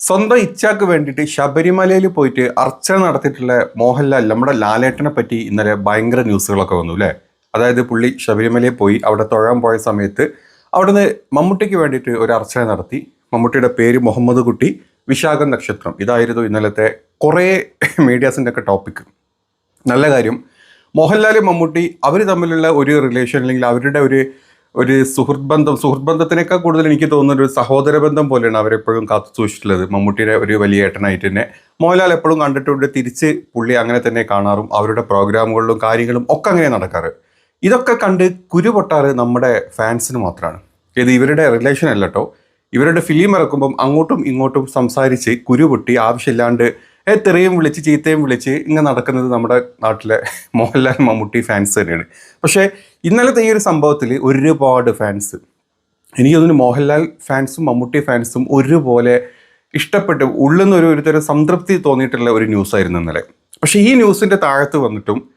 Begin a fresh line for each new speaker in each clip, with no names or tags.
സ്വന്തം ഇച്ഛാക്ക് വേണ്ടിയിട്ട് ശബരിമലയിൽ പോയിട്ട് അർച്ചന നടത്തിയിട്ടുള്ള മോഹൻലാൽ നമ്മുടെ ലാലേട്ടനെ പറ്റി ഇന്നലെ ഭയങ്കര ന്യൂസുകളൊക്കെ വന്നു അല്ലേ? അതായത് പുള്ളി ശബരിമലയിൽ പോയി അവിടെ തൊഴാൻ പോയ സമയത്ത് അവിടുന്ന് മമ്മൂട്ടിക്ക് വേണ്ടിയിട്ട് ഒരു അർച്ചന നടത്തി. മമ്മൂട്ടിയുടെ പേര് മുഹമ്മദ് കുട്ടി വിശാഖ നക്ഷത്രം. ഇതായിരുന്നു ഇന്നലത്തെ കുറേ മീഡിയാസിന്റെ ഒക്കെ ടോപ്പിക് നല്ല കാര്യം മോഹൻലാൽ മമ്മൂട്ടി അവർ തമ്മിലുള്ള ഒരു റിലേഷൻ അല്ലെങ്കിൽ അവരുടെ ഒരു ഒരു സുഹൃത്ത് ബന്ധം സുഹൃത്ത് ബന്ധത്തിനേക്കാൾ കൂടുതൽ എനിക്ക് തോന്നുന്ന ഒരു സഹോദര ബന്ധം പോലെയാണ് അവരെപ്പോഴും കാത്തു സൂക്ഷിച്ചിട്ടുള്ളത്. മമ്മൂട്ടിയുടെ ഒരു വലിയ ഏട്ടനായിട്ട് തന്നെ മോഹൻലാൽ എപ്പോഴും കണ്ടിട്ടുണ്ട്. തിരിച്ച് പുള്ളി അങ്ങനെ തന്നെ കാണാറും അവരുടെ പ്രോഗ്രാമുകളിലും കാര്യങ്ങളും ഒക്കെ അങ്ങനെ നടക്കാറ്. ഇതൊക്കെ കണ്ട് കുരു പൊട്ടാറ് നമ്മുടെ ഫാൻസിന് മാത്രമാണ്. ഇത് ഇവരുടെ റിലേഷൻ അല്ലട്ടോ ഇവരുടെ ഫിലിം ഇറക്കുമ്പം അങ്ങോട്ടും ഇങ്ങോട്ടും സംസാരിച്ച് കുരു പൊട്ടി ആവശ്യമില്ലാണ്ട് തെറിയും വിളിച്ച് ചീത്തയും വിളിച്ച് ഇങ്ങനെ നടക്കുന്നത് നമ്മുടെ നാട്ടിലെ മോഹൻലാൽ മമ്മൂട്ടി ഫാൻസ് തന്നെയാണ്. പക്ഷേ ഇന്നലത്തെ ഈ ഒരു സംഭവത്തിൽ ഒരുപാട് ഫാൻസ് എനിക്ക് തോന്നുന്നു മോഹൻലാൽ ഫാൻസും മമ്മൂട്ടി ഫാൻസും ഒരുപോലെ ഇഷ്ടപ്പെട്ട് ഉള്ളിൽ നിന്ന് ഒരു ഒരുതരം സംതൃപ്തി തോന്നിയിട്ടുള്ള ഒരു ന്യൂസ് ആയിരുന്നു ഇന്നലെ. പക്ഷേ ഈ ന്യൂസിന്റെ താഴത്ത് വന്നിട്ടും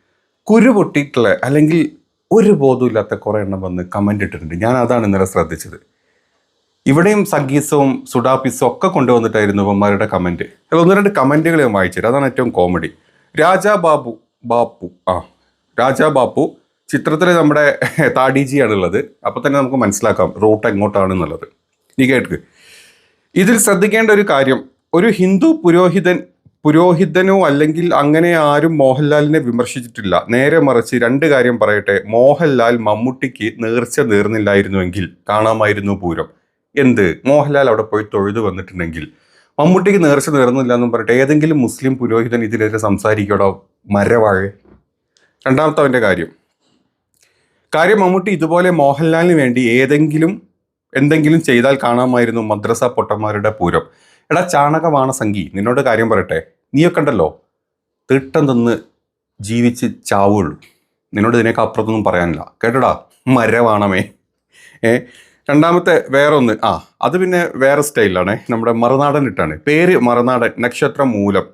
കുരു പൊട്ടിയിട്ടുള്ള അല്ലെങ്കിൽ ഒരു ബോധമില്ലാത്ത കുറേ എണ്ണം വന്ന് കമന്റ് ഇട്ടിട്ടുണ്ട്. ഞാൻ അതാണ് ഇന്നലെ ശ്രദ്ധിച്ചത്. ഇവിടെയും സംഗീസവും സുഡാപ്പിസും ഒക്കെ കൊണ്ടുവന്നിട്ടായിരുന്നു ഇവന്മാരുടെ കമന്റ് ഒന്ന് രണ്ട് കമന്റുകൾ ഞാൻ വായിച്ചത് അതാണ് ഏറ്റവും കോമഡി. രാജാ ബാബു ബാപ്പു ആ രാജാ ബാപ്പു ചിത്രത്തിൽ നമ്മുടെ താടിജിയാണുള്ളത്. അപ്പോൾ തന്നെ നമുക്ക് മനസ്സിലാക്കാം റൂട്ട് എങ്ങോട്ടാണെന്നുള്ളത്. നീ കേൾക്ക്. ഇതിൽ ശ്രദ്ധിക്കേണ്ട ഒരു കാര്യം ഒരു ഹിന്ദു പുരോഹിതൻ പുരോഹിതനോ അല്ലെങ്കിൽ അങ്ങനെ ആരും മോഹൻലാലിനെ വിമർശിച്ചിട്ടില്ല. നേരെ മറിച്ച് രണ്ട് കാര്യം പറയട്ടെ മോഹൻലാൽ മമ്മൂട്ടിക്ക് നേർച്ച നേർന്നില്ലായിരുന്നുവെങ്കിൽ കാണാമായിരുന്നു പൂരം. എന്ത്? മോഹൻലാൽ അവിടെ പോയി തൊഴുതു വന്നിട്ടുണ്ടെങ്കിൽ. മമ്മൂട്ടിക്ക് നേർച്ച നേർന്നില്ല എന്നും പറയട്ടെ ഏതെങ്കിലും മുസ്ലിം പുരോഹിതൻ ഇതിനെതിരെ സംസാരിക്കടോ മരവാഴ്. രണ്ടാമത്തെ അവന്റെ കാര്യം. കാര്യം മമ്മൂട്ടി ഇതുപോലെ മോഹൻലാലിന് വേണ്ടി ഏതെങ്കിലും എന്തെങ്കിലും ചെയ്താൽ കാണാമായിരുന്നു മദ്രസ പൊട്ടന്മാരുടെ പൂരം. എടാ ചാണകമാണ് സംഗി. നിന്നോട് കാര്യം പറയട്ടെ. നീയൊക്കെ ഉണ്ടല്ലോ? തിട്ടം തിന്ന് ജീവിച്ച് ചാവുള്ളൂ. നിന്നോട് ഇതിനേക്കപ്പുറത്തൊന്നും പറയാനില്ല. കേട്ടടാ? മരവാണമേ. ഏ? രണ്ടാമത്തെ വേറെ ഒന്ന് ആ അത് പിന്നെ വേറെ സ്റ്റൈലാണ്. നമ്മുടെ മറുനാടൻ ഇട്ടാണ്. പേര് മറുനാടൻ നക്ഷത്രം മൂലം.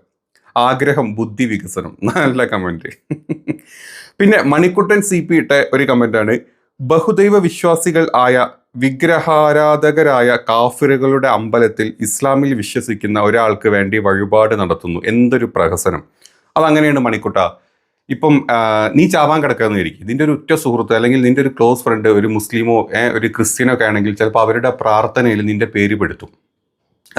ആഗ്രഹം ബുദ്ധി വികസനം. നല്ല കമന്റ്. പിന്നെ മണിക്കുട്ടൻ സി പി ഇട്ട ഒരു കമന്റാണ് ബഹുദൈവ വിശ്വാസികൾ ആയ വിഗ്രഹാരാധകരായ കാഫിറുകളുടെ അമ്പലത്തിൽ ഇസ്ലാമിൽ വിശ്വസിക്കുന്ന ഒരാൾക്ക് വേണ്ടി വഴിപാട് നടത്തുന്നു. എന്തൊരു പ്രഹസനം. അതങ്ങനെയാണ് മണിക്കുട്ട ഇപ്പം നീ ചാവാൻ കിടക്കാന്ന് ഇരിക്കും നിന്റെ ഒരു ഉറ്റ സുഹൃത്ത് അല്ലെങ്കിൽ നിന്റെ ഒരു ക്ലോസ് ഫ്രണ്ട് ഒരു മുസ്ലിമോ ഒരു ക്രിസ്ത്യനോ ഒക്കെ ആണെങ്കിൽ ചിലപ്പോൾ അവരുടെ പ്രാർത്ഥനയിൽ നിന്റെ പേര് പെടുത്തും.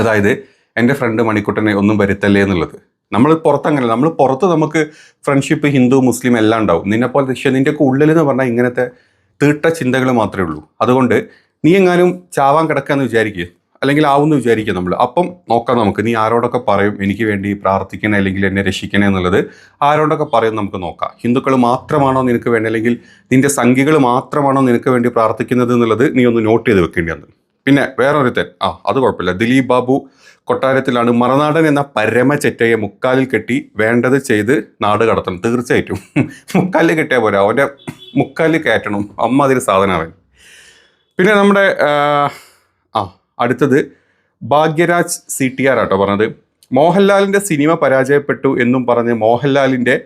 അതായത് എന്റെ ഫ്രണ്ട് മണിക്കുട്ടനെ ഒന്നും വരുത്തല്ലേ എന്നുള്ളത്. നമ്മൾ പുറത്തങ്ങനെ നമ്മൾ പുറത്ത് നമുക്ക് ഫ്രണ്ട്ഷിപ്പ് ഹിന്ദു മുസ്ലിം എല്ലാം ഉണ്ടാവും. നിന്നെ പോലെ പക്ഷേ നിന്റെ ഒക്കെ എന്ന് പറഞ്ഞാൽ ഇങ്ങനത്തെ തീട്ട ചിന്തകൾ മാത്രമേ ഉള്ളൂ. അതുകൊണ്ട് നീ എങ്ങാനും ചാവാൻ കിടക്കാന്ന് വിചാരിക്കുക അല്ലെങ്കിൽ ആവുമെന്ന് വിചാരിക്കുക നമ്മൾ അപ്പം നോക്കാം നമുക്ക്. നീ ആരോടൊക്കെ പറയും? എനിക്ക് വേണ്ടി പ്രാർത്ഥിക്കണേ അല്ലെങ്കിൽ എന്നെ രക്ഷിക്കണേ എന്നുള്ളത് ആരോടൊക്കെ പറയും നമുക്ക് നോക്കാം. ഹിന്ദുക്കൾ മാത്രമാണോ നിനക്ക് വേണ്ടി അല്ലെങ്കിൽ നിന്റെ സംഖ്യകൾ മാത്രമാണോ നിനക്ക് വേണ്ടി പ്രാർത്ഥിക്കുന്നത് എന്നുള്ളത് നീ ഒന്ന് നോട്ട് ചെയ്ത് വെക്കേണ്ടത് പിന്നെ വേറൊരുത്തൻ. ആ അത് കുഴപ്പമില്ല. ദിലീപ് ബാബു കൊട്ടാരത്തിലാണ് മറനാടൻ എന്ന പരമ ചെറ്റയെ മുക്കാലിൽ കെട്ടി വേണ്ടത് ചെയ്ത് നാട് കടത്തണം. തീർച്ചയായിട്ടും. മുക്കാലിൽ കെട്ടിയാൽ പോരാ. അവന്റെ മുക്കാലിൽ കയറ്റണം. അമ്മ അതിൽ സാധനം അവൻ പിന്നെ നമ്മുടെ അടുത്തത് ഭാഗ്യരാജ് സി ടി ആർ ആട്ടോ പറഞ്ഞത്. മോഹൻലാലിന്റെ സിനിമ പരാജയപ്പെട്ടു എന്നും പറഞ്ഞ് മോഹൻലാലിന്റെ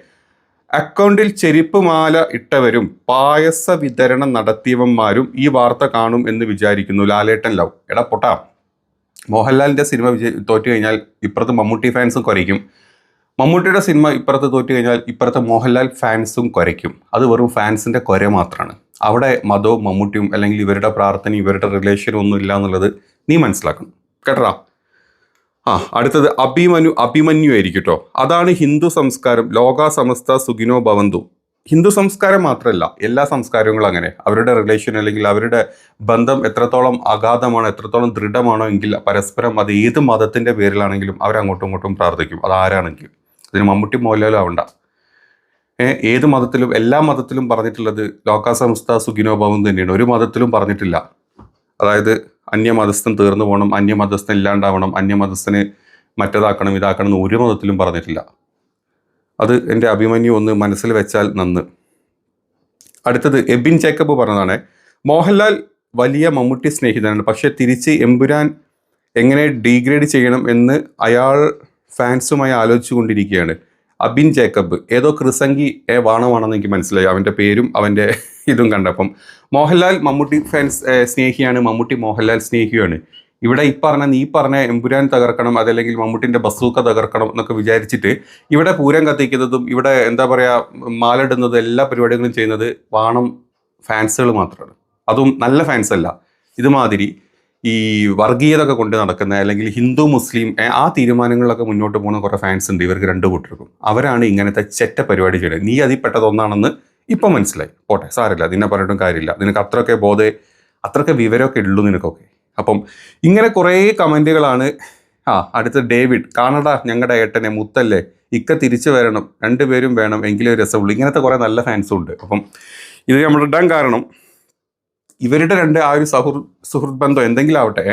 അക്കൗണ്ടിൽ ചെരുപ്പ് മാല ഇട്ടവരും പായസ വിതരണം നടത്തിയവന്മാരും ഈ വാർത്ത കാണും എന്ന് വിചാരിക്കുന്നു. ലാലേട്ടൻ ലവ്. എടാ പൊട്ടാ. മോഹൻലാലിന്റെ സിനിമ വിജയ തോറ്റു കഴിഞ്ഞാൽ ഇപ്പുറത്ത് മമ്മൂട്ടി ഫാൻസും കുറയ്ക്കും മമ്മൂട്ടിയുടെ സിനിമ ഇപ്പുറത്ത് തോറ്റു കഴിഞ്ഞാൽ ഇപ്പുറത്തെ മോഹൻലാൽ ഫാൻസും കുറയ്ക്കും അത് വെറും ഫാൻസിന്റെ കുര മാത്രമാണ്. അവിടെ മതവും മമ്മൂട്ടിയും അല്ലെങ്കിൽ ഇവരുടെ പ്രാർത്ഥനയും ഇവരുടെ റിലേഷനും ഒന്നും ഇല്ല എന്നുള്ളത് നീ മനസ്സിലാക്കണം. കേട്ടടാ ആ അടുത്തത് അഭിമന്യു അഭിമന്യു ആയിരിക്കും കേട്ടോ അതാണ് ഹിന്ദു സംസ്കാരം ലോക സമസ്ത സുഖിനോ ഭവന്തു. ഹിന്ദു സംസ്കാരം മാത്രമല്ല എല്ലാ സംസ്കാരങ്ങളും അങ്ങനെ. അവരുടെ റിലേഷൻ അല്ലെങ്കിൽ അവരുടെ ബന്ധം എത്രത്തോളം അഗാധമാണോ എത്രത്തോളം ദൃഢമാണോ എങ്കിൽ പരസ്പരം അത് ഏത് മതത്തിന്റെ പേരിലാണെങ്കിലും അവരങ്ങോട്ടും ഇങ്ങോട്ടും പ്രാർത്ഥിക്കും. അത് ആരാണെങ്കിലും. ഇതിന് മമ്മൂട്ടി മോഹൻലാലും ആവണ്ട. ഏത് മതത്തിലും എല്ലാ മതത്തിലും പറഞ്ഞിട്ടുള്ളത് ലോക സംസ്ഥ സുഖിനോ ഭവൻ തന്നെയാണ്. ഒരു മതത്തിലും പറഞ്ഞിട്ടില്ല. അതായത് അന്യമതസ്ഥൻ തീർന്നു പോകണം അന്യമതസ്ഥൻ ഇല്ലാണ്ടാവണം അന്യമതസ്ഥനെ മറ്റേതാക്കണം ഇതാക്കണം എന്ന് ഒരു മതത്തിലും പറഞ്ഞിട്ടില്ല. അത് എന്റെ അഭിമന്യു ഒന്ന് മനസ്സിൽ വെച്ചാൽ നന്ന്. അടുത്തത് എബിൻ ജേക്കബ് പറഞ്ഞതാണ് മോഹൻലാൽ വലിയ മമ്മൂട്ടി സ്നേഹിതനാണ് പക്ഷേ തിരിച്ച് എമ്പുരാൻ എങ്ങനെ ഡീഗ്രേഡ് ചെയ്യണം എന്ന് അയാൾ ഫാൻസുമായി ആലോചിച്ചു കൊണ്ടിരിക്കുകയാണ് അബിൻ ജേക്കബ് ഏതോ ക്രിസംഗി വാണമാണെന്ന് എനിക്ക് മനസ്സിലായി അവന്റെ പേരും അവന്റെ ഇതും കണ്ടപ്പം. മോഹൻലാൽ മമ്മൂട്ടി ഫാൻസ് സ്നേഹിയാണ്. മമ്മൂട്ടി മോഹൻലാൽ സ്നേഹിയാണ്. ഇവിടെ ഈ പറഞ്ഞ നീ പറഞ്ഞ എമ്പുരാൻ തകർക്കണം അതല്ലെങ്കിൽ മമ്മൂട്ടിന്റെ ബസൂക്ക തകർക്കണം എന്നൊക്കെ വിചാരിച്ചിട്ട് ഇവിടെ പൂരം കത്തിക്കുന്നതും ഇവിടെ എന്താ പറയുക മാലിടുന്നതും എല്ലാ പരിപാടികളും ചെയ്യുന്നത് വാണം ഫാൻസുകൾ മാത്രമാണ് അതും നല്ല ഫാൻസ് അല്ല. ഇതുമാതിരി ഈ വർഗീയത ഒക്കെ കൊണ്ട് നടക്കുന്ന അല്ലെങ്കിൽ ഹിന്ദു മുസ്ലിം ആ തീരുമാനങ്ങളിലൊക്കെ മുന്നോട്ട് പോകുന്ന കുറേ ഫാൻസ് ഉണ്ട്. ഇവർക്ക് രണ്ട് കൂട്ടർക്കും അവരാണ് ഇങ്ങനത്തെ ചെറ്റ പരിപാടി ചെയ്യുന്നത്. നീ അതിൽ പെട്ടത് ഒന്നാണെന്ന് ഇപ്പം മനസ്സിലായി. പോട്ടെ സാരമില്ല നിന്നെ പറഞ്ഞിട്ടും കാര്യമില്ല. നിനക്ക് അത്രയൊക്കെ ബോധേ അത്രയൊക്കെ വിവരമൊക്കെ ഉള്ളൂ നിനക്കൊക്കെ. അപ്പം ഇങ്ങനെ കുറേ കമന്റുകളാണ് ആ അടുത്ത ഡേവിഡ് കാണട ഞങ്ങളുടെ ഏട്ടനെ മുത്തല്ലേ? ഇക്ക തിരിച്ചു വരണം. രണ്ടുപേരും വേണം എങ്കിലേ രസമുള്ളൂ. ഇങ്ങനത്തെ കുറേ നല്ല ഫാൻസും ഉണ്ട്. അപ്പം ഇത് നമ്മൾ ഇടാൻ കാരണം ഇവരുടെ രണ്ട് ആ ഒരു സൗഹൃ സുഹൃത്ത് ബന്ധം എന്തെങ്കിലും ആവട്ടെ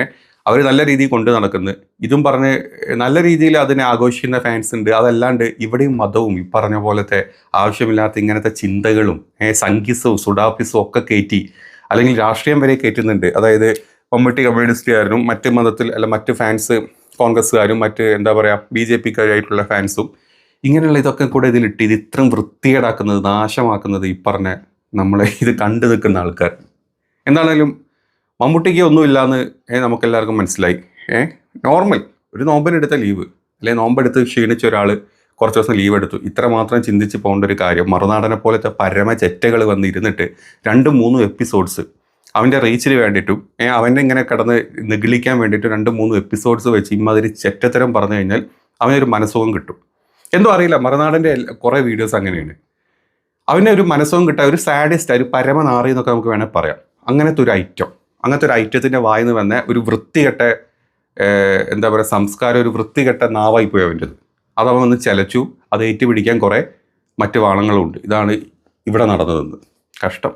അവർ നല്ല രീതിയിൽ കൊണ്ട് നടക്കുന്നു. ഇതും പറഞ്ഞ് നല്ല രീതിയിൽ അതിനെ ആഘോഷിക്കുന്ന ഫാൻസ് ഉണ്ട്. അതല്ലാണ്ട് ഇവിടെയും മതവും ഈ പറഞ്ഞ പോലത്തെ ആവശ്യമില്ലാത്ത ഇങ്ങനത്തെ ചിന്തകളും സംഗീസവും സുഡാപ്പിസും ഒക്കെ കയറ്റി അല്ലെങ്കിൽ രാഷ്ട്രീയം വരെ കയറ്റുന്നുണ്ട് അതായത് മമ്മൂട്ടി കമ്മ്യൂണിസ്റ്റുകാരനും മറ്റ് മതത്തിൽ അല്ല മറ്റ് ഫാൻസ് കോൺഗ്രസ്സുകാരും മറ്റ് എന്താ പറയുക ബി ജെ പിക്കാരായിട്ടുള്ള ഫാൻസും ഇങ്ങനെയുള്ള ഇതൊക്കെ കൂടെ ഇതിലിട്ട് ഇത് ഇത്രയും വൃത്തികേടാക്കുന്നത് നാശമാക്കുന്നത് ഈ പറഞ്ഞ നമ്മളെ ഇത് കണ്ടു നിൽക്കുന്ന ആൾക്കാർ. എന്താണേലും മമ്മൂട്ടിക്ക് ഒന്നുമില്ല എന്ന് നമുക്ക് എല്ലാവർക്കും മനസ്സിലായി. ഏ നോർമൽ. ഒരു നോമ്പിനെടുത്ത ലീവ്. അല്ലെ നോമ്പെടുത്ത് ക്ഷീണിച്ച ഒരാൾ കുറച്ച് ദിവസം ലീവ് എടുത്തു. ഇത്ര മാത്രം ചിന്തിച്ച് പോകേണ്ട ഒരു കാര്യം മറുനാടനെ പോലത്തെ പരമ ചെറ്റകൾ വന്നിരുന്നിട്ട് രണ്ടും മൂന്നും എപ്പിസോഡ്സ് അവന്റെ റീച്ചിന് വേണ്ടിയിട്ടും ഏഹ് അവന്റെ ഇങ്ങനെ കിടന്ന് നിഗളിക്കാൻ വേണ്ടിയിട്ട് രണ്ട് മൂന്ന് എപ്പിസോഡ്സ് വെച്ച് ഇമാതിരി ചെറ്റത്തരം പറഞ്ഞു കഴിഞ്ഞാൽ അവനൊരു മനസ്സുഖം കിട്ടും. എന്തോ അറിയില്ല മറുനാടന്റെ കുറേ വീഡിയോസ് അങ്ങനെയാണ്. അവനെ ഒരു മനസ്സുഖം കിട്ടാൻ ഒരു സാഡിസ്റ്റ് ഒരു പരമനാറി എന്നൊക്കെ നമുക്ക് വേണേൽ പറയാം. അങ്ങനത്തെ ഒരു ഐറ്റം. അങ്ങനത്തെ ഒരു ഐറ്റത്തിന്റെ വായിന്ന് വന്ന ഒരു വൃത്തികെട്ട എന്താ പറയുക സംസ്കാരം ഒരു വൃത്തികെട്ട നാവായി പോയി അവന്റെത് അതവൻ വന്ന് ചലച്ചു അത് ഏറ്റുപിടിക്കാൻ കുറേ മറ്റ് വാണങ്ങളും ഉണ്ട് ഇതാണ് ഇവിടെ നടന്നതെന്ന്. കഷ്ടം.